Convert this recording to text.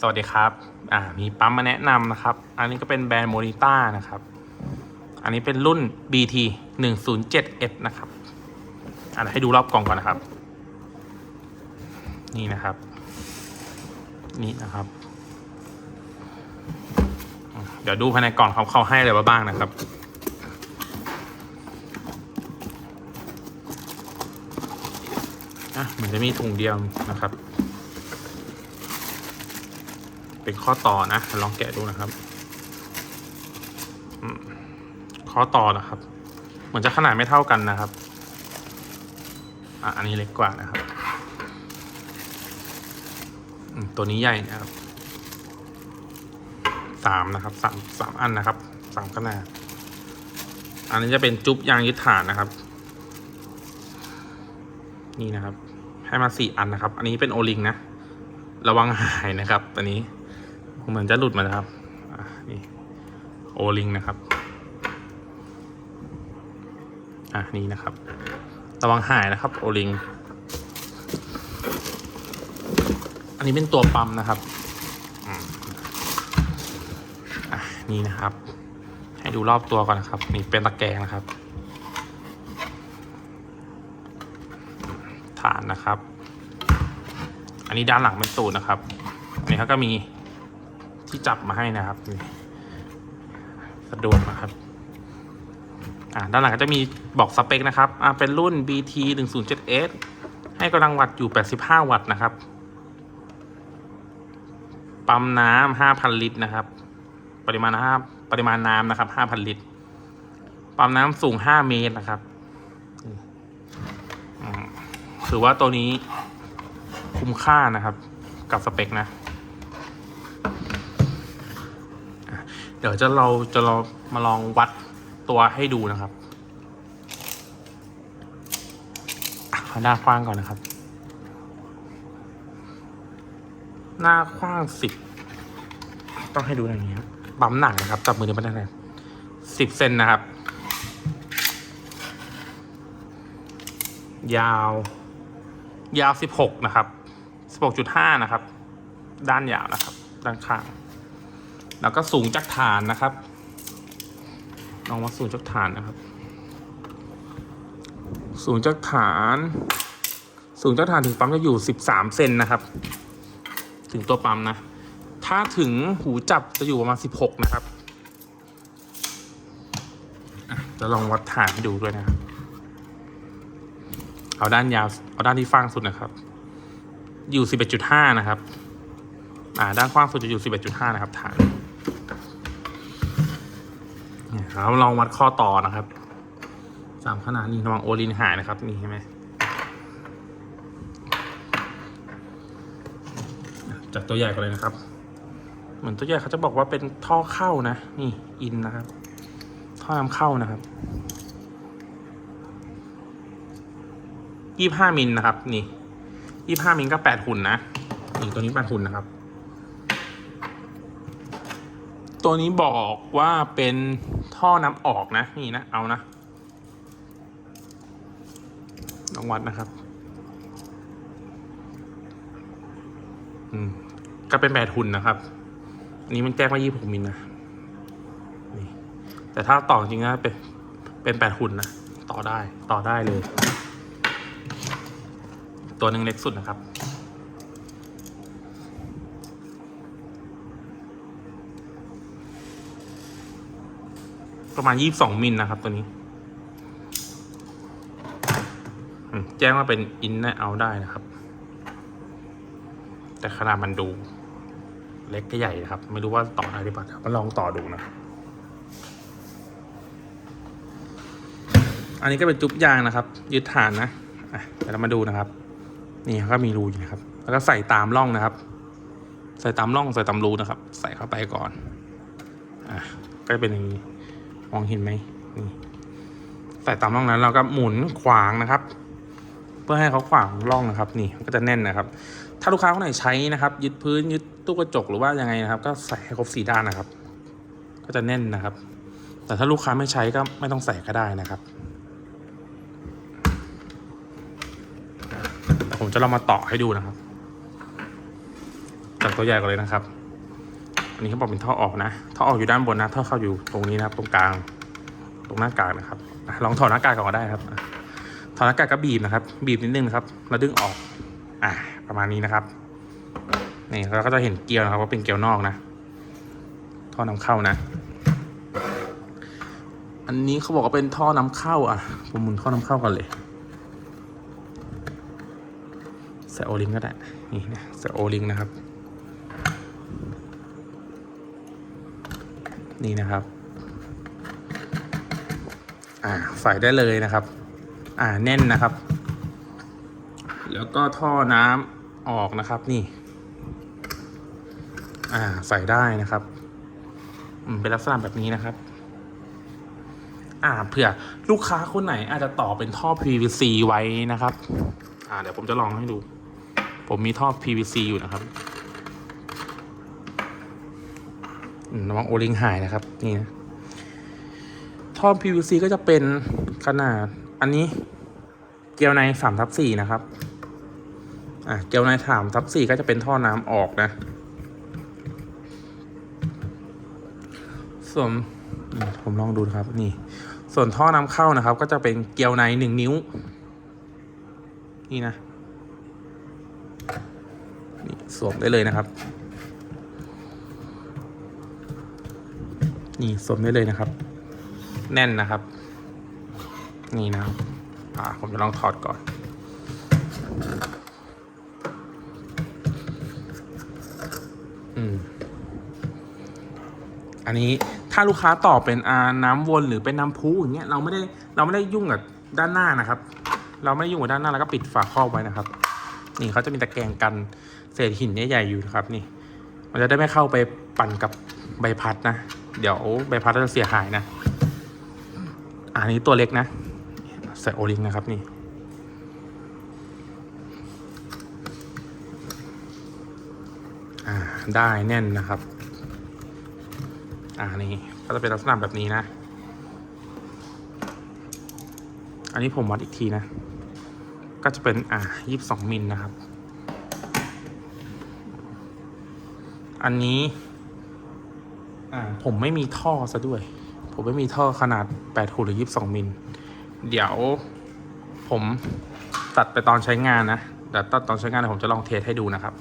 สวัสดีครับ อ่า มีปั๊มมาแนะนำนะครับ อันนี้ก็เป็นแบรนด์โมนิต้านะครับ อันนี้เป็นรุ่น BT 107S นะครับ อ่าให้ดูรอบกล่องก่อนนะครับ นี่นะครับ นี่นะครับ เดี๋ยวดูภายในกล่องเขาเขาให้อะไรบ้างนะครับอะเหมือนจะมีถุงเดียวนะครับ เป็นข้อต่อนะ ลองแกะดูนะครับข้อต่อนะครับ เหมือนจะขนาดไม่เท่ากันนะครับ อะอันนี้เล็กกว่านะครับตัวนี้ใหญ่นะครับสามนะครับสามสามอันนะครับสามขนาด อันนี้จะเป็นจุ๊บยางยึดฐานนะครับ นี่นะครับ ให้มาสี่อันนะครับ อันนี้เป็นโอลิงนะ ระวังหายนะครับ อันนี้ เหมือนจะหลุดมานะครับนี่โอลิงนะครับ อะนี่นะครับ ระวังหายนะครับโอลิง อันนี้เป็นตัวปั๊มนะครับอะนี่นะครับ ให้ดูรอบตัวก่อนนะครับ นี่เป็นตะแกรงนะครับ ฐานนะครับ อันนี้ด้านหลังเป็นตูดนะครับ อันนี้เขาก็มี ที่จับมาให้นะครับสะดวกนะครับอ่าด้านหลังก็จะมีบอกสเปคนะครับอ่าเป็นรุ่น BT 107S ให้กำลังวัตต์อยู่ 85 วัตต์นะครับ ปั๊มน้ำ5,000 ลิตรนะครับ ปริมาณ5ปริมาณน้ำนะครับ 5,000 ลิตร ปั๊มน้ำสูง 5 เมตรนะครับถือว่าตัวนี้คุ้มค่านะครับ กับสเปคนะอะเดี๋ยวจะเราจะเรามาลองวัดตัวให้ดูนะครับเอาหน้ากว้างก่อนนะครับ หน้ากว้างสิบต้องให้ดูอย่างนี้ครับปั๊มหนักนะครับจับมือเดียวไม่ได้เลยสิบเซนนะครับ ยาว ยาวสิบหกนะครับสิบหกจุดห้านะครับ ด้านยาวนะครับ ด้านข้าง แล้วก็สูงจากฐานนะครับลองมาสูงจากฐานนะครับ สูงจากฐาน สูงจากฐานถึงปั๊มจะอยู่สิบสามเซนนะครับ ถึงตัวปั๊มนะ ถ้าถึงหูจับจะอยู่ประมาณสิบหกนะครับจะลองวัดฐานให้ดูด้วยนะครับ เอาด้านยาว เอาด้านที่ฟ้างสุดนะครับ อยู่สิบเอ็ดจุดห้านะครับ อ่า ด้านกว้างสุดจะอยู่สิบเอ็ดจุดห้านะครับฐาน เนี่ยเราลองวัดข้อต่อนะครับสามขนาดนี้ระวังโอลินหายนะครับนี่ใช่ไหมจากตัวใหญ่ก่อนเลยนะครับ เหมือนตัวใหญ่เขาจะบอกว่าเป็นท่อเข้านะ นี่อินนะครับ ท่อนำเข้านะครับยี่ห้ามิลนะครับ นี่ยี่ห้ามิลก็แปดหุ่นนะนี่ตัวนี้แปดหุ่นนะครับ ตัวนี้บอกว่าเป็น ท่อน้ำออกนะ นี่นะ เอานะลองวัดนะครับ อืม ก็เป็นแปดหุ่นนะครับ อันนี้มันแจ้งว่ายี่หกมิลนะนี่แต่ถ้าต่อจริงนะเป็นเป็นแปดหุ่นนะต่อได้ต่อได้เลย ตัวหนึ่งเล็กสุดนะครับ ประมาณยี่สิบสองมิลนะครับ ตัวนี้แจ้งว่าเป็นอินเอาได้นะครับ แต่ขนาดมันดู เล็กก็ใหญ่นะครับ ไม่รู้ว่าต่อได้หรือเปล่ามาลองต่อดูนะ อันนี้ก็เป็นจุ๊บยางนะครับ ยึดฐานนะเดี๋ยวเรามาดูนะครับ นี่เขาก็มีรูอยู่นะครับ แล้วก็ใส่ตามร่องนะครับ ใส่ตามร่องใส่ตามรูนะครับ ใส่เข้าไปก่อน อะก็เป็นอย่างนี้ มองเห็นไหมนี่ใส่ตามร่องนั้นเราก็หมุนขวางนะครับ เพื่อให้เขาขวางร่องนะครับ นี่ก็จะแน่นนะครับ ถ้าลูกค้าคนไหนใช้นะครับ ยึดพื้นยึดตู้กระจกหรือว่ายังไงนะครับ ก็ใส่ให้ครบสี่ด้านนะครับ ก็จะแน่นนะครับ แต่ถ้าลูกค้าไม่ใช้ก็ไม่ต้องใส่ก็ได้นะครับแต่ผมจะลองมาต่อให้ดูนะครับจากตัวใหญ่ก่อนเลยนะครับ อันนี้เขาบอกเป็นท่อออกนะ ท่อออกอยู่ด้านบนนะ ท่อเข้าอยู่ตรงนี้นะครับ ตรงกลาง ตรงหน้ากากนะครับ ลองถอดหน้ากากก่อนก็ได้ครับ ถอดหน้ากากก็บีบนะครับ บีบนิดนึงนะครับแล้วดึงออก อะประมาณนี้นะครับ นี่เราก็จะเห็นเกลียวนะครับว่าเป็นเกลียวนอกนะ ท่อนำเข้านะ อันนี้เขาบอกว่าเป็นท่อนำเข้า อะ ผมหมุนท่อนำเข้ากันเลยใส่โอลิงก็ได้ นี่นะใส่โอลิงนะครับ นี่นะครับ อ่าใส่ได้เลยนะครับ อ่าแน่นนะครับ แล้วก็ท่อน้ำออกนะครับนี่ อ่าใส่ได้นะครับอืมเป็นลักษณะแบบนี้นะครับอ่าเผื่อลูกค้าคนไหนอาจจะต่อเป็นท่อ PVC ไว้นะครับ อ่าเดี๋ยวผมจะลองให้ดู ผมมีท่อ PVC อยู่นะครับอืม ระวังโอลิงหายนะครับ นี่นะท่อ PVC ก็จะเป็นขนาด อันนี้ เกลียวในสามทับสี่นะครับ อะเกลียวในสามทับสี่ก็จะเป็นท่อน้ำออกนะ ส่วนผมลองดูนะครับ นี่ ส่วนท่อน้ำเข้านะครับ ก็จะเป็นเกลียวในหนึ่งนิ้ว นี่นะ นี่สวมได้เลยนะครับ นี่สวมได้เลยนะครับ แน่นนะครับ นี่นะครับอ่าผมจะลองถอดก่อน อืมอันนี้ถ้าลูกค้าตอบเป็นอาน้ำวนหรือเป็นน้ำพุอย่างเงี้ยเราไม่ได้เราไม่ได้ยุ่งกับด้านหน้านะครับ เราไม่ได้ยุ่งกับด้านหน้าแล้วก็ปิดฝาครอบไว้นะครับ นี่เขาจะมีตะแกรงกันเศษหินใหญ่ๆอยู่นะครับ นี่ มันจะได้ไม่เข้าไปปั่นกับใบพัดนะ เดี๋ยวใบพัดจะเสียหายนะ อันนี้ตัวเล็กนะ ใส่โอลิงนะครับนี่อ่าได้แน่นนะครับ อ่านี่ก็จะเป็นลักษณะแบบนี้นะ อันนี้ผมวัดอีกทีนะ ก็จะเป็นอ่ายี่สิบสองมิลนะครับ อันนี้ อ่าผมไม่มีท่อซะด้วย ผมไม่มีท่อขนาด8หูหรือ 22 มิล เดี๋ยวผมตัดไปตอนใช้งานนะแตัดตอนใช้งานผมจะลองเทสให้ดูนะครับ